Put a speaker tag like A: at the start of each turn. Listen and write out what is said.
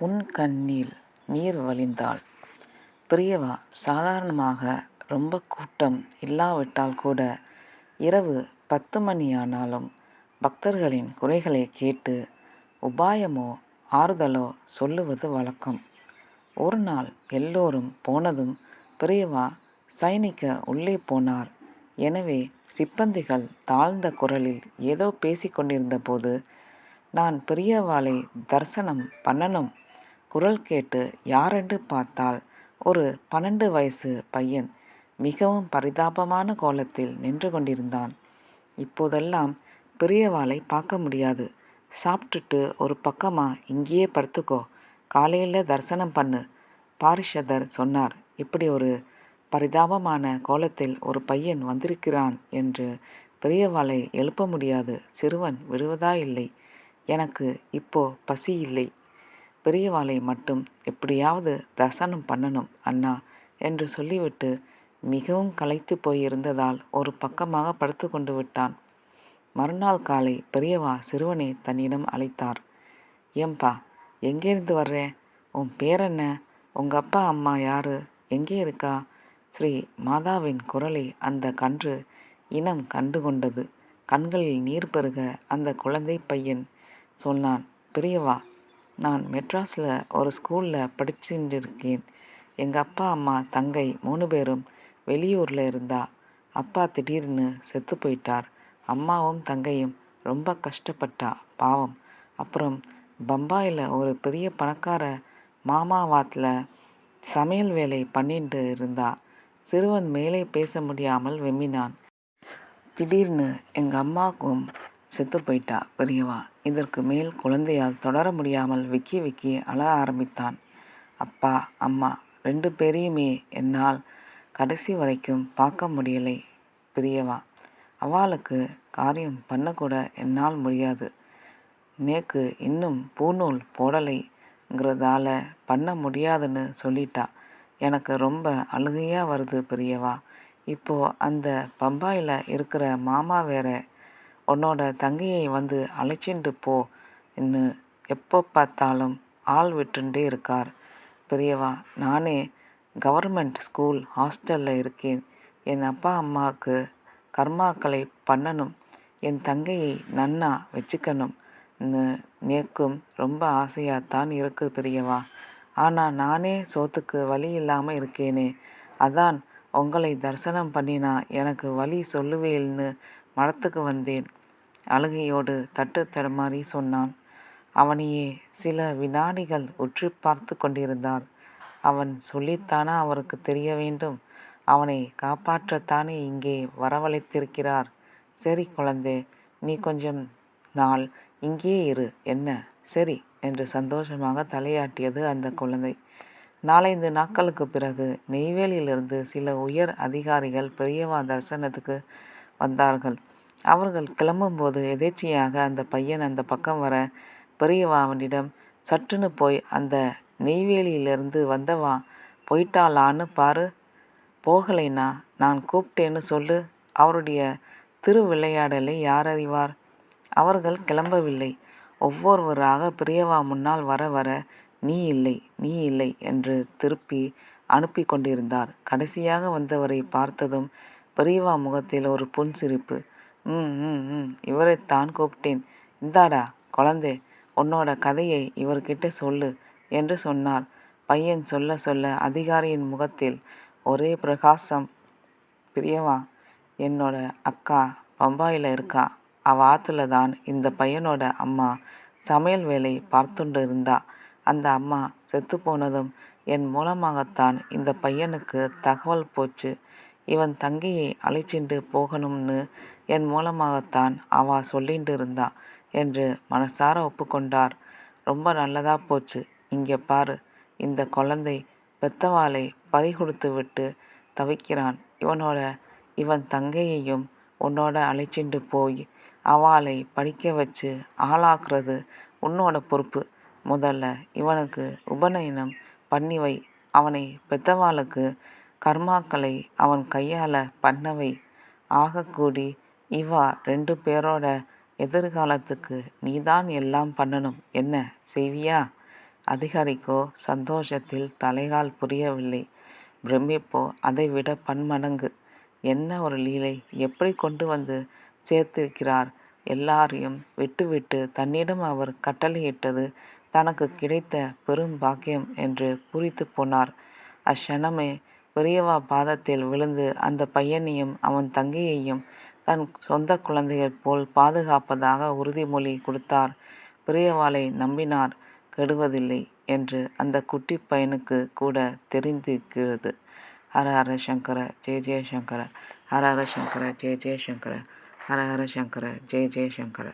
A: உன் கண்ணில் நீர் வழிந்தாள். பிரியவா சாதாரணமாக ரொம்ப கூட்டம் இல்லாவிட்டால் கூட இரவு பத்து மணியானாலும் பக்தர்களின் குறைகளை கேட்டு உபாயமோ ஆறுதலோ சொல்லுவது வழக்கம். ஒரு நாள் எல்லோரும் போனதும் பிரியவா சைனிக்க உள்ளே போனார். எனவே சிப்பந்திகள் தாழ்ந்த குரலில் ஏதோ பேசிக்கொண்டிருந்தபோது நான் பெரியவாளை தரிசனம் பண்ணணும் குரல் கேட்டு யாரென்று பார்த்தால் ஒரு பன்னெண்டு வயசு பையன் மிகவும் பரிதாபமான கோலத்தில் நின்று கொண்டிருந்தான். இப்போதெல்லாம் பெரியவாளை பார்க்க முடியாது. சாப்பிட்டுட்டு ஒரு பக்கமாக இங்கேயே படுத்துக்கோ. காலையில் தரிசனம் பண்ணு. பாரிஷதர் சொன்னார். இப்படி ஒரு பரிதாபமான கோலத்தில் ஒரு பையன் வந்திருக்கிறான் என்று பெரியவாளை எழுப்ப முடியாது. சிறுவன் விடுவதா இல்லை எனக்கு இப்போ பசி இல்லை. பெரியவாளை மட்டும் எப்படியாவது தர்சனம் பண்ணணும் அண்ணா என்று சொல்லிவிட்டு மிகவும் களைத்து போயிருந்ததால் ஒரு பக்கமாக படுத்து கொண்டு விட்டான். மறுநாள் காலை பெரியவா சிறுவனை தன்னிடம் அழைத்தார். ஏம்பா எங்கேருந்து வர்றே? உன் பேரென்ன? உங்க அப்பா அம்மா யாரு? எங்கே இருக்கா? ஸ்ரீ மாதாவின் குரலை அந்த கன்று இனம் கண்டு கொண்டது. கண்களில் நீர் பெருக அந்த குழந்தை பையன் சொன்னான் பெரியவா நான் மெட்ராஸில் ஒரு ஸ்கூலில் படிச்சுட்டு இருக்கேன் எங்கள் அப்பா அம்மா தங்கை மூணு பேரும் வெளியூரில் இருந்தா. அப்பா திடீர்னு செத்து போயிட்டார். அம்மாவும் தங்கையும் ரொம்ப கஷ்டப்பட்டா பாவம். அப்புறம் பம்பாயில் ஒரு பெரிய பணக்கார மாமாவாத்தில் சமையல் வேலை பண்ணிட்டு இருந்தா. சிறுவன் மேலே பேச முடியாமல் வெம்மினான் திடீர்னு எங்கள் அம்மாவுக்கும் செத்து போயிட்டா பெரியவா. இதற்கு மேல் குழந்தையால் தொடர முடியாமல் விக்கி விக்கி அழ ஆரம்பித்தான். அப்பா அம்மா ரெண்டு பேரையுமே என்னால் கடைசி வரைக்கும் பார்க்க முடியலை பெரியவா. அவாளுக்கு காரியம் பண்ணக்கூட என்னால் முடியாது. நேக்கு இன்னும் பூநூல் போடலைங்கிறதால பண்ண முடியாதுன்னு சொல்லிட்டா. எனக்கு ரொம்ப அழுகையாக வருது பெரியவா. இப்போது அந்த பம்பாயில் இருக்கிற மாமா வேற உன்னோட தங்கையை வந்து அழைச்சிண்டு என்று எப்போ பார்த்தாலும் ஆள் விட்டுண்டே இருக்கார் பெரியவா. நானே கவர்மெண்ட் ஸ்கூல் ஹாஸ்டலில் இருக்கேன். என் அப்பா அம்மாவுக்கு கர்மாக்களை பண்ணணும். என் தங்கையை நன்னா வச்சுக்கணும் நேக்கும் ரொம்ப ஆசையாக தான் இருக்கு பெரியவா. ஆனால் நானே சோத்துக்கு வழி இல்லாமல் இருக்கேனே. அதான் உங்களை தரிசனம் பண்ணினா எனக்கு வழி சொல்லுவேல்னு மடத்துக்கு வந்தேன். அழுகையோடு தட்டு தடுமாறி சொன்னான். அவனையே சில வினாடிகள் உற்று பார்த்து கொண்டிருந்தார். அவன் சொல்லித்தானா அவருக்கு தெரிய வேண்டும்? அவனை காப்பாற்றத்தானே இங்கே வரவழைத்திருக்கிறார். சரி குழந்தே நீ கொஞ்சம் நாள் இங்கேயே இரு என்ன. சரி என்று சந்தோஷமாக தலையாட்டியது அந்த குழந்தை. நாலைந்து நாட்களுக்குப் பிறகு நெய்வேலியிலிருந்து சில உயர் அதிகாரிகள் பெரியவா தரிசனத்துக்கு வந்தார்கள். அவர்கள் கிளம்பும்போது எதேச்சியாக அந்த பையன் அந்த பக்கம் வர பெரியவா அவனிடம் சட்டுன்னு போய் அந்த நெய்வேலியிலிருந்து வந்தவா போயிட்டாளான்னு பாரு. போகலைனா நான் கூப்பிட்டேன்னு சொல்லு. அவருடைய திருவிளையாடலை யார் அறிவார்? அவர்கள் கிளம்பவில்லை. ஒவ்வொருவராக பெரியவா முன்னால் வர வர நீ இல்லை நீ இல்லை என்று திருப்பி அனுப்பி கொண்டிருந்தார். கடைசியாக வந்தவரை பார்த்ததும் பெரியவா முகத்தில் ஒரு புன்சிரிப்பு. ம். ம். ம். இவரைத்தான் கூப்பிட்டேன். இந்தாடா குழந்தை உன்னோட கதையை இவர்கிட்ட சொல்லு என்று சொன்னார். பையன் சொல்ல சொல்ல அதிகாரியின் முகத்தில் ஒரே பிரகாசம். பிரியவா என்னோட அக்கா பம்பாயில் இருக்கா. அவ ஆற்றுல தான் இந்த பையனோட அம்மா சமையல் வேலை பார்த்துண்டு இருந்தா. அந்த அம்மா செத்து போனதும் என் மூலமாகத்தான் இந்த பையனுக்கு தகவல் போச்சு. இவன் தங்கையை அழைச்சிண்டு போகணும்னு என் மூலமாகத்தான் அவா சொல்லிண்டு இருந்தா என்று மனசார ஒப்புக்கொண்டார். ரொம்ப நல்லதா போச்சு. இங்கே பாரு இந்த குழந்தை பெத்தவாளை பறி கொடுத்துவிட்டு தவிக்கிறான். இவனோட இவன் தங்கையையும் உன்னோட அழைச்சிண்டு போய் அவளை படிக்க வச்சு ஆளாக்குறது உன்னோட பொறுப்பு. முதல்ல இவனுக்கு உபநயனம் பண்ணி வை. அவனை பெத்தவாளுக்கு கர்மாக்களை அவன் கையால் பண்ணவை ஆகக்கூடி இவா ரெண்டு பேரோட எதிர்காலத்துக்கு நீதான் எல்லாம் பண்ணணும் என்ன செய்வியா? அதிகாரிக்கோ சந்தோஷத்தில் தலைகால் புரியவில்லை. பிரமிப்போ அதைவிட பன்மடங்கு. என்ன ஒரு லீலை! எப்படி கொண்டு வந்து சேர்த்திருக்கிறார் எல்லாரையும் விட்டுவிட்டு தன்னிடம் அவர் கட்டளையிட்டது தனக்கு கிடைத்த பெரும் பாக்கியம் என்று பூரித்துப் போனார். அக்ஷணமே பெரியவா பாதத்தில் விழுந்து அந்த பையனையும் அவன் தங்கையையும் தன் சொந்த குழந்தைகள் போல் பாதுகாப்பதாக உறுதிமொழி கொடுத்தார். பெரியவாளை நம்பினார் கெடுவதில்லை என்று அந்த குட்டி பையனுக்கு கூட தெரிந்திருக்கிறது. ஹர ஹர சங்கர ஜெய ஜெயசங்கர ஹர ஹர சங்கர ஜெய ஜெயசங்கர ஹர ஹர சங்கர ஜெய ஜெயசங்கர